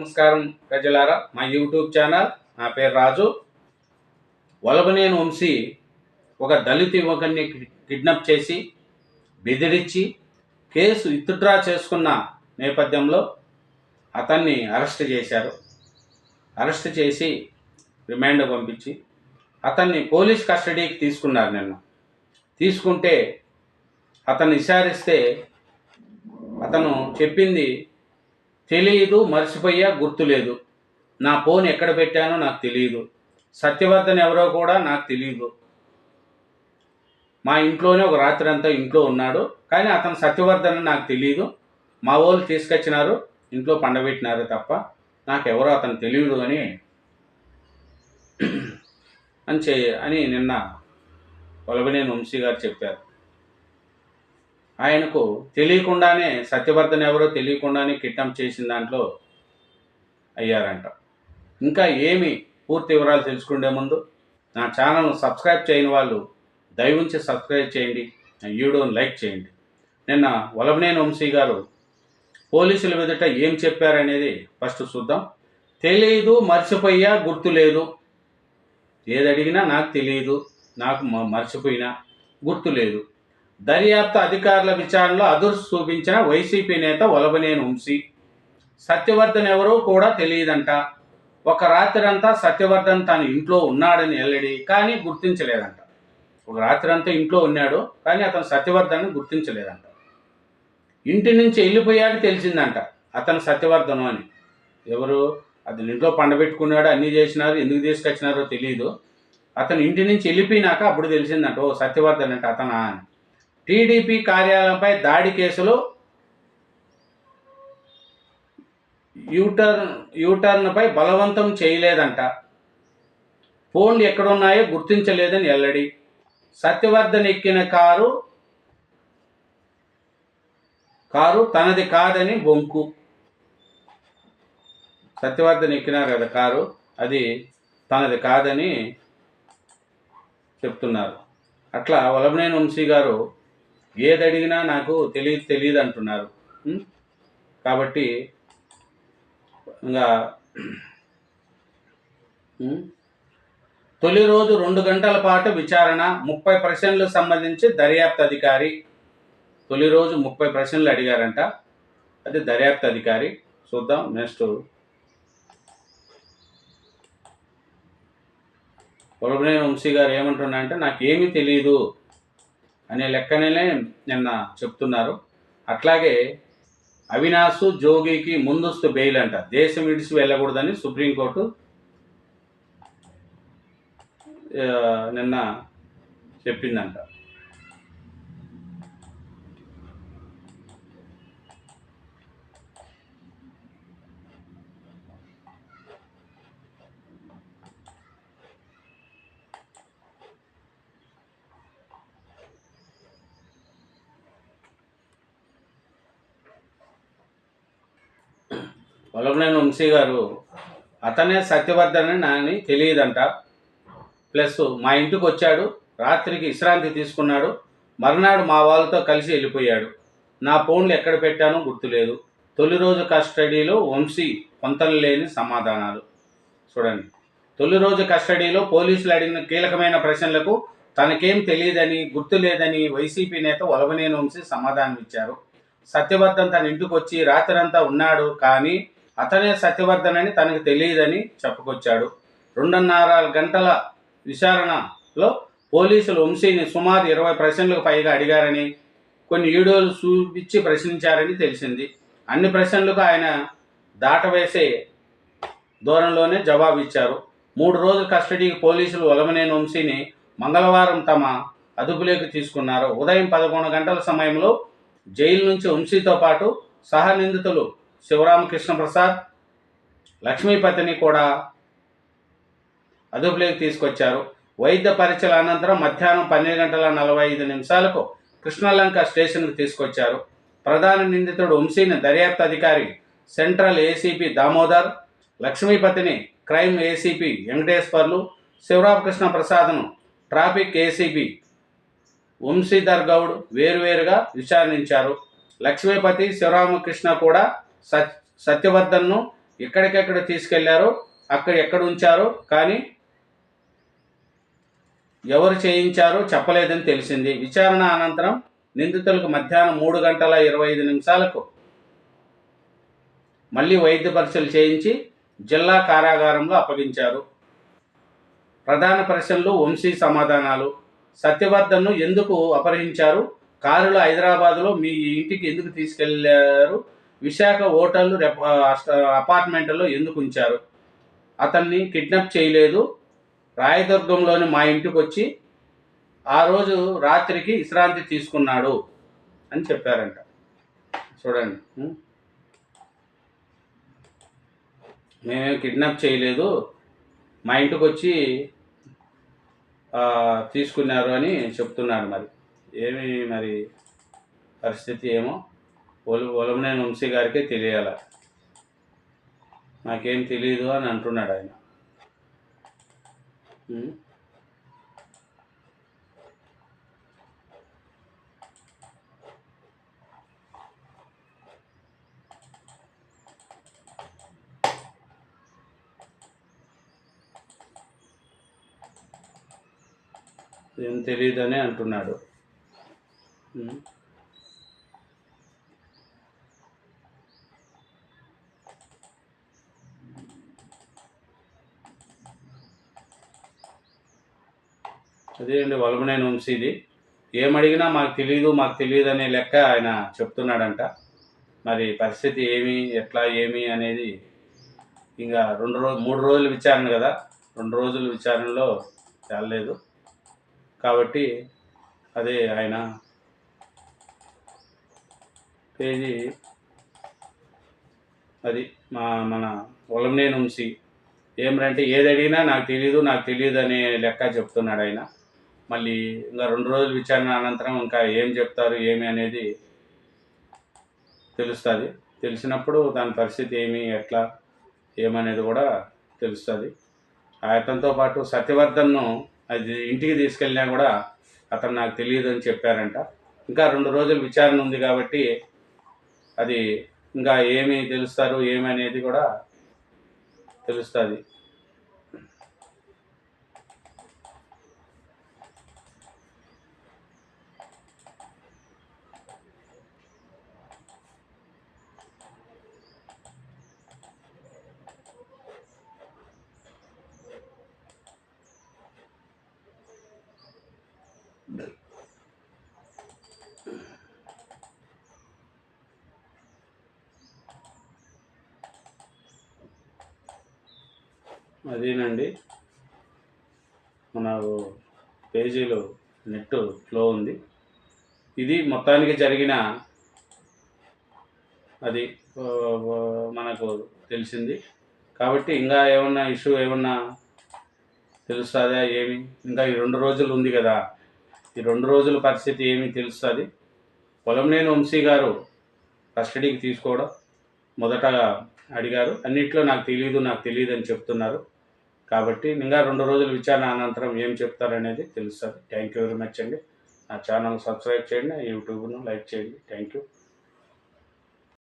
నమస్కారం ప్రజలారా మా యూట్యూబ్ ఛానల్ నా పేరు రాజు. వలబనేని వంశీ ఒక దళిత యువకుని కిడ్నాప్ చేసి బెదిరించి కేసు విత్డ్రా చేసుకున్న నేపథ్యంలో అతన్ని అరెస్ట్ చేశారు. అరెస్ట్ చేసి రిమాండ్ పంపించి అతన్ని పోలీస్ కస్టడీకి తీసుకున్నారు నిన్న. తీసుకుంటే అతన్ని విచారిస్తే అతను చెప్పింది తెలియదు మర్చిపోయా గుర్తులేదు. నా ఫోన్ ఎక్కడ పెట్టానో నాకు తెలియదు సత్యవర్ధన్ ఎవరో కూడా నాకు తెలియదు మా ఇంట్లోనే ఒక రాత్రి అంతా ఇంట్లో ఉన్నాడు. కానీ అతను సత్యవర్ధన్ నాకు తెలియదు మా వాళ్ళు తీసుకొచ్చినారు ఇంట్లో పండబెట్టినారు తప్ప నాకు ఎవరో అతను తెలియదు అని అని చే అని నిన్న పొలబనేని వంశీ గారు చెప్పారు. ఆయనకు తెలియకుండానే సత్యవర్ధన్ ఎవరో తెలియకుండానే కిడ్నాప్ చేసిన దాంట్లో అయ్యారంట. ఇంకా ఏమి పూర్తి వివరాలు తెలుసుకునే ముందు నా ఛానల్ను సబ్స్క్రైబ్ చేయని వాళ్ళు దయవుంచి సబ్స్క్రైబ్ చేయండి నా వీడియోని లైక్ చేయండి. నిన్న వలభనేని వంశీ గారు పోలీసుల ఎదుట ఏం చెప్పారనేది ఫస్ట్ చూద్దాం. తెలియదు మర్చిపోయా గుర్తులేదు. ఏది అడిగినా నాకు తెలియదు నాకు మర్చిపోయినా మర్చిపోయినా గుర్తులేదు. దర్యాప్తు అధికారుల విచారణలో అదుర్స్ చూపించిన వైసీపీ నేత ఒలబనేని వంశీ. సత్యవర్ధన్ ఎవరో కూడా తెలియదంట. ఒక రాత్రంతా సత్యవర్ధన్ తన ఇంట్లో ఉన్నాడని ఎల్లడి కానీ గుర్తించలేదంట. ఒక రాత్రంతా ఇంట్లో ఉన్నాడు కానీ అతను సత్యవర్ధన్ గుర్తించలేదంట. ఇంటి నుంచి వెళ్ళిపోయాక తెలిసిందంట అతను సత్యవర్ధను అని. ఎవరు? అతను ఇంట్లో పండబెట్టుకున్నాడు అన్నీ చేసినారు ఎందుకు తీసుకొచ్చినారో తెలియదు అతను ఇంటి నుంచి వెళ్ళిపోయినాక అప్పుడు తెలిసిందంట ఓ సత్యవర్ధన్ అంటే అతనా అని. టీడీపీ కార్యాలయంపై దాడి కేసులు యూటర్న్ యూటర్న్పై బలవంతం చేయలేదంట. ఫోన్లు ఎక్కడున్నాయో గుర్తించలేదని ఎల్లడి సత్యవర్ధన్ ఎక్కిన కారు కారు తనది కాదని బొంకు. సత్యవర్ధన్ ఎక్కినారు కదా కారు అది తనది కాదని చెప్తున్నారు. అట్లా వలభనేని వంశీ గారు ఏది అడిగినా నాకు తెలియదు తెలియదు అంటున్నారు. కాబట్టి ఇంకా తొలి రోజు రెండు గంటల పాటు విచారణ ముప్పై ప్రశ్నలకు సంబంధించి దర్యాప్తు అధికారి. తొలి రోజు ముప్పై ప్రశ్నలు అడిగారంట. అది దర్యాప్తు అధికారి. చూద్దాం నెక్స్ట్. పొలబనేని వంశీ గారు ఏమంటున్నా అంటే నాకు ఏమీ తెలియదు అనే లెక్కనే నిన్న చెప్తున్నారు. అట్లాగే అవినాశు జోగికి ముందస్తు బెయిల్ అంట. దేశం విడిచి వెళ్ళకూడదని సుప్రీంకోర్టు నిన్న చెప్పిందంట. వల్లభనేని వంశీ గారు అతనే సత్యవర్ధన్ అని తెలియదంట. ప్లస్ మా ఇంటికి వచ్చాడు రాత్రికి విశ్రాంతి తీసుకున్నాడు మర్నాడు మా వాళ్ళతో కలిసి వెళ్ళిపోయాడు. నా ఫోన్లు ఎక్కడ పెట్టానో గుర్తులేదు. తొలి రోజు కస్టడీలో వంశీ పొంతలు లేని సమాధానాలు. చూడండి. తొలి రోజు కస్టడీలో పోలీసులు అడిగిన కీలకమైన ప్రశ్నలకు తనకేం తెలియదని గుర్తులేదని వైసీపీ నేత వలవనేని వంశీ సమాధానం ఇచ్చారు సత్యవర్ధన్ తన ఇంటికి వచ్చి రాత్రంతా ఉన్నాడు కానీ అతనే సత్యవర్ధన్ అని తనకు తెలియదని చెప్పుకొచ్చాడు. రెండున్నర గంటల విచారణలో పోలీసులు వంశీని సుమారు ఇరవై ప్రశ్నలకు పైగా అడిగారని కొన్ని వీడియోలు చూపించి ప్రశ్నించారని తెలిసింది. అన్ని ప్రశ్నలకు ఆయన దాటవేసే దూరంలోనే జవాబు ఇచ్చారు మూడు రోజుల కస్టడీకి పోలీసులు ఒలమనేని వంశీని మంగళవారం తమ అదుపులోకి తీసుకున్నారు. ఉదయం పదకొండు గంటల సమయంలో జైలు నుంచి వంశీతో పాటు సహ నిందితులు శివరామకృష్ణ ప్రసాద్ లక్ష్మీపతిని కూడా అదుపులోకి తీసుకొచ్చారు. వైద్య పరీక్షల అనంతరం మధ్యాహ్నం పన్నెండు గంటల నలభై ఐదు నిమిషాలకు కృష్ణలంక స్టేషన్కు తీసుకొచ్చారు. ప్రధాన నిందితుడు వంశీని దర్యాప్తు అధికారి సెంట్రల్ ఏసీపీ దామోదర్ లక్ష్మీపతిని క్రైమ్ ఏసీపీ వెంకటేశ్వర్లు శివరామకృష్ణ ప్రసాద్ను ట్రాఫిక్ ఏసీపీ వంశీధర్ గౌడ్ వేరువేరుగా విచారించారు. లక్ష్మీపతి శివరామకృష్ణ కూడా సత్ సత్యవర్ధన్ను ఎక్కడికెక్కడ తీసుకెళ్ళారు అక్కడ ఎక్కడ ఉంచారు కానీ ఎవరు చేయించారో చెప్పలేదని తెలిసింది. విచారణ అనంతరం నిందితులకు మధ్యాహ్నం మూడు గంటల ఇరవై ఐదు నిమిషాలకు మళ్ళీ వైద్య పరీక్షలు చేయించి జిల్లా కారాగారంలో అప్పగించారు. ప్రధాన ప్రశ్నలు వంశీ సమాధానాలు. సత్యవర్ధన్ను ఎందుకు అపహరించారు? కారులో హైదరాబాద్లో మీ ఇంటికి ఎందుకు తీసుకెళ్ళారు? విశాఖ హోటల్ అపార్ట్మెంట్లో ఎందుకు ఉంచారు? అతన్ని కిడ్నాప్ చేయలేదు. రాయదుర్గంలోని మా ఇంటికి వచ్చి ఆ రోజు రాత్రికి విశ్రాంతి తీసుకున్నాడు అని చెప్పారంట. చూడండి. ఉం? మేమేం కిడ్నాప్ చేయలేదు. మా ఇంటికి వచ్చి తీసుకున్నారు అని చెప్తున్నారు మరి. ఏమి మరి పరిస్థితి ఏమో? ఒలు ఒలమనేని వంశీ గారికే తెలియాల. నాకేం తెలియదు అని అంటున్నాడు ఆయన? ఏం తెలియదని అంటున్నాడు. ఉం. అదే అండి వంశీది. ఏమడిగినా మాకు తెలియదు మాకు తెలియదు అనే లెక్క ఆయన చెప్తున్నాడంట. మరి పరిస్థితి ఏమి ఎట్లా ఏమి అనేది ఇంకా రెండు రోజు మూడు రోజులు విచారణ కదా. రెండు రోజుల విచారణలో తేలలేదు. కాబట్టి అదే ఆయన పేజీ అది మా మన ఒలంనేని నుంచి ఏమిటంటే ఏది అడిగినా నాకు తెలియదు నాకు తెలియదు అనే లెక్క చెప్తున్నాడు ఆయన. మళ్ళీ ఇంకా రెండు రోజులు విచారణ అనంతరం ఇంకా ఏం చెప్తారు ఏమి అనేది తెలుస్తుంది. తెలిసినప్పుడు దాని పరిస్థితి ఏమి ఎట్లా ఏమనేది కూడా తెలుస్తుంది. అతనితో పాటు సత్యవర్ధన్ను అది ఇంటికి తీసుకెళ్ళినా కూడా అతను నాకు తెలియదు అని చెప్పారంట. ఇంకా రెండు రోజులు విచారణ ఉంది కాబట్టి అది ఇంకా ఏమి తెలుస్తారు ఏమి అనేది కూడా తెలుస్తుంది. అదేనండి. మన పేజీలో నెట్ ఫ్లో ఉంది. ఇది మొత్తానికి జరిగిన అది మనకు తెలిసింది. కాబట్టి ఇంకా ఏమన్నా ఇష్యూ ఏమన్నా తెలుస్తుందా ఏమి? ఇంకా ఈ రెండు రోజులు ఉంది కదా. ఈ రెండు రోజుల పరిస్థితి ఏమి తెలుస్తుంది? పొలంనేని వంశీ గారు కస్టడీకి తీసుకోవడం మొదటగా అడిగారు. అన్నిట్లో నాకు తెలియదు నాకు తెలియదు అని చెప్తున్నారు. కాబట్టి ఇంకా రెండు రోజులు విచారణ అనంతరం ఏం చెప్తారనేది తెలుస్తుంది. థ్యాంక్ యూ వెరీ మచ్ అండి. నా ఛానల్ సబ్స్క్రైబ్ చేయండి యూట్యూబ్ను లైక్ చేయండి. Thank you